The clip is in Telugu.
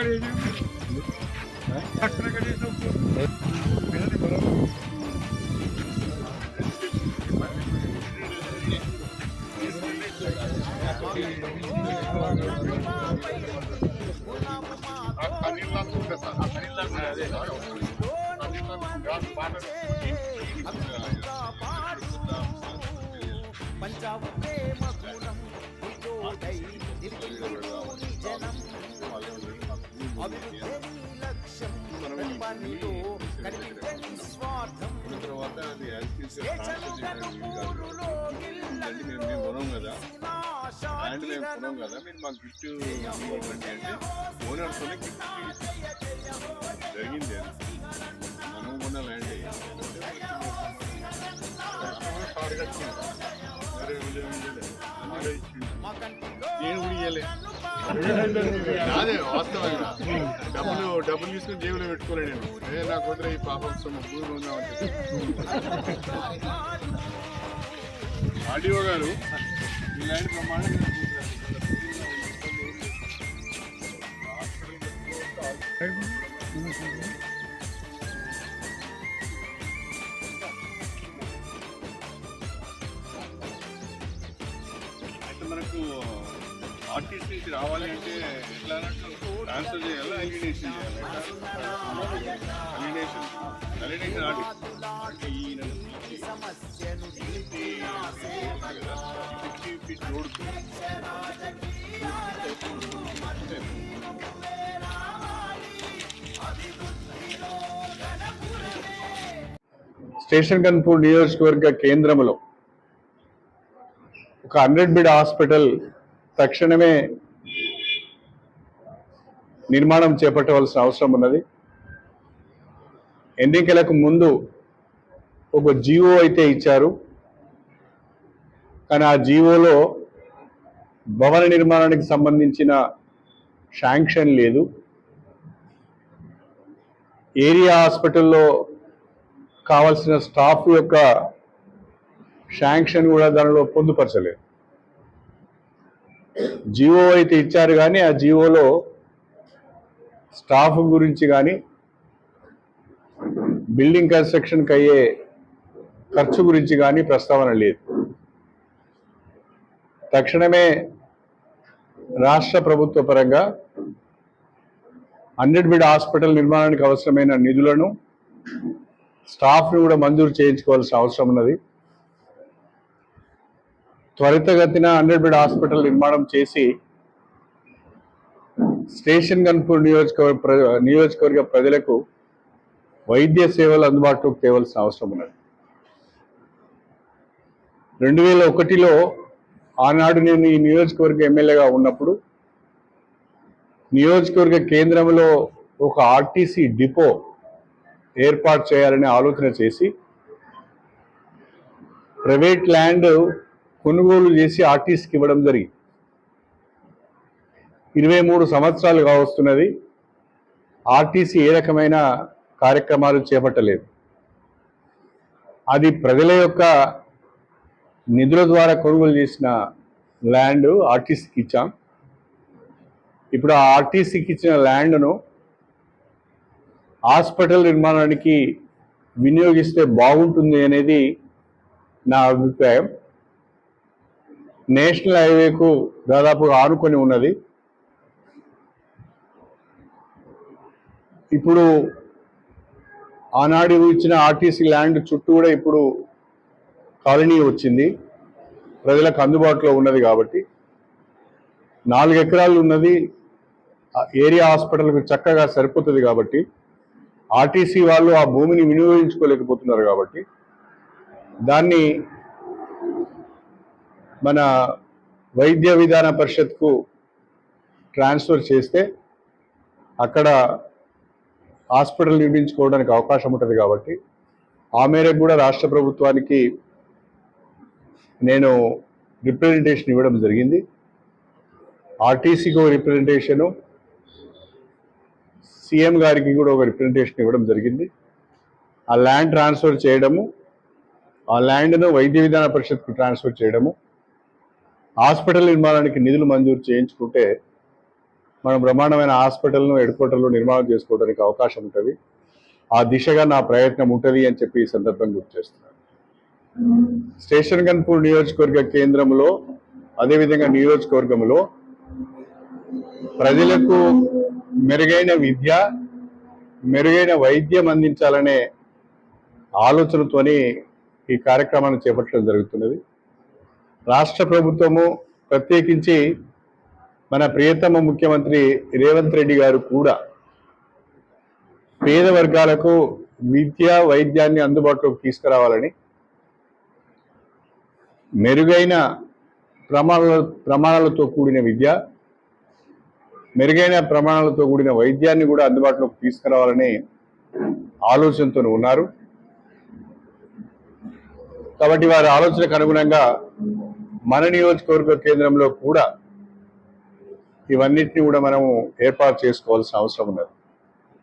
Gracias. పనిలో కనిపించని స్వార్థం. తర్వాత అది మేము కొనం కదా. ల్యాండ్ మేము కొనం కదా. మీరు మాకు గిఫ్ట్ జరిగింది మనం కంటిలో నేను కూడా ఇయ్యలే. అదే వాస్తవంగా. డబ్బులు డబ్బులు తీసుకుని జేబులో పెట్టుకోలే నేను. ఏ నా వదిలే ఈ పాపం సొమ్ము భూమి ఉందామని చెప్పి. ఆడియో గారు ఈ ల్యాండ్ అయితే మనకు ఆర్టీసీ రావాలి అంటే ఎట్లా ట్రాన్స్ఫర్ చేయాలా అలినేషన్ చేయాలి? అలినేషన్ అలినేషన్ ఆర్టీసీ ఈయన fifty feet road station Kanpur నియోజకవర్గ కేంద్రంలో ఒక హండ్రెడ్ బెడ్ హాస్పిటల్ తక్షణమే నిర్మాణం చేపట్టవలసిన అవసరం ఉన్నది. ఎన్నికలకు ముందు ఒక జీవో అయితే ఇచ్చారు. కానీ ఆ జీవోలో భవన నిర్మాణానికి సంబంధించిన శాంక్షన్ లేదు. ఏరియా హాస్పిటల్లో కావాల్సిన స్టాఫ్ యొక్క శాంక్షన్ కూడా దానిలో పొందుపరచలేదు. జీవో అయితే ఇచ్చారు కానీ ఆ జీవోలో స్టాఫ్ గురించి కానీ బిల్డింగ్ కన్స్ట్రక్షన్కి అయ్యే ఖర్చు గురించి కానీ ప్రస్తావన లేదు. తక్షణమే రాష్ట్ర ప్రభుత్వ పరంగా హండ్రెడ్ బిడ్ హాస్పిటల్ నిర్మాణానికి అవసరమైన నిధులను స్టాఫ్ను కూడా మంజూరు చేయించుకోవాల్సిన అవసరం ఉన్నది. త్వరితగతిన హండ్రెడ్ బెడ్ హాస్పిటల్ నిర్మాణం చేసి స్టేషన్ గన్పూర్ నియోజకవర్గ ప్ర- నియోజకవర్గ ప్రజలకు వైద్య సేవలు అందుబాటులోకి తేవలసిన అవసరం ఉన్నది. రెండు వేల ఒకటిలో ఆనాడు నేను ఈ నియోజకవర్గ ఎమ్మెల్యేగా ఉన్నప్పుడు నియోజకవర్గ కేంద్రంలో ఒక ఆర్టీసీ డిపో ఏర్పాటు చేయాలని ఆలోచన చేసి ప్రైవేట్ ల్యాండ్ కొనుగోలు చేసి ఆర్టీసీకి ఇవ్వడం జరిగింది ఇరవై మూడు సంవత్సరాలు కావస్తున్నది ఆర్టీసీ ఏ రకమైన కార్యక్రమాలు చేపట్టలేదు. అది ప్రజల యొక్క నిధుల ద్వారా కొనుగోలు చేసిన ల్యాండ్ ఆర్టీసీకి ఇచ్చాం. ఇప్పుడు ఆ ఆర్టీసీకి ఇచ్చిన ల్యాండ్ను హాస్పిటల్ నిర్మాణానికి వినియోగిస్తే బాగుంటుంది అనేది నా అభిప్రాయం. నేషనల్ హైవేకు దాదాపుగా ఆనుకొని ఉన్నది. ఇప్పుడు ఆనాడు ఇచ్చిన ఆర్టీసీ ల్యాండ్ చుట్టూ కూడా ఇప్పుడు కాలనీ వచ్చింది. ప్రజలకు అందుబాటులో ఉన్నది కాబట్టి. నాలుగు ఎకరాలు ఉన్నది. ఏరియా హాస్పిటల్కు చక్కగా సరిపోతుంది కాబట్టి. ఆర్టీసీ వాళ్ళు ఆ భూమిని వినియోగించుకోలేకపోతున్నారు కాబట్టి. దాన్ని మన వైద్య విధాన పరిషత్కు ట్రాన్స్ఫర్ చేస్తే అక్కడ హాస్పిటల్ నిర్మించుకోవడానికి అవకాశం ఉంటుంది కాబట్టి ఆ మేరకు కూడా రాష్ట్ర ప్రభుత్వానికి నేను రిప్రజెంటేషన్ ఇవ్వడం జరిగింది. ఆర్టీసీకి ఒక రిప్రజెంటేషను సీఎం గారికి కూడా ఒక రిప్రజెంటేషన్ ఇవ్వడం జరిగింది. ఆ ల్యాండ్ ట్రాన్స్ఫర్ చేయడము ఆ ల్యాండ్ను వైద్య విధాన పరిషత్కు ట్రాన్స్ఫర్ చేయడము హాస్పిటల్ నిర్మాణానికి నిధులు మంజూరు చేయించుకుంటే మనం బ్రహ్మాండమైన హాస్పిటల్ను హెడ్క్వార్టర్లు నిర్మాణం చేసుకోవడానికి అవకాశం ఉంటుంది. ఆ దిశగా నా ప్రయత్నం ఉంటుంది అని చెప్పి ఈ సందర్భంగా గుర్తు చేస్తున్నాను. స్టేషన్ గన్పూర్ నియోజకవర్గ కేంద్రంలో అదేవిధంగా నియోజకవర్గంలో ప్రజలకు మెరుగైన విద్య మెరుగైన వైద్యం అందించాలనే ఆలోచనతోని ఈ కార్యక్రమాన్ని చేపట్టడం జరుగుతున్నది. రాష్ట్ర ప్రభుత్వము ప్రత్యేకించి మన ప్రియతమ ముఖ్యమంత్రి రేవంత్ రెడ్డి గారు కూడా పేద వర్గాలకు విద్య వైద్యాన్ని అందుబాటులోకి తీసుకురావాలని మెరుగైన ప్రమాణాల ప్రమాణాలతో కూడిన విద్య మెరుగైన ప్రమాణాలతో కూడిన వైద్యాన్ని కూడా అందుబాటులోకి తీసుకురావాలని ఆలోచనతో ఉన్నారు. కాబట్టి వారి ఆలోచనకు అనుగుణంగా మన నియోజకవర్గ కేంద్రంలో కూడా ఇవన్నిటిని కూడా మనము ఏర్పాటు చేసుకోవాల్సిన అవసరం ఉన్నది.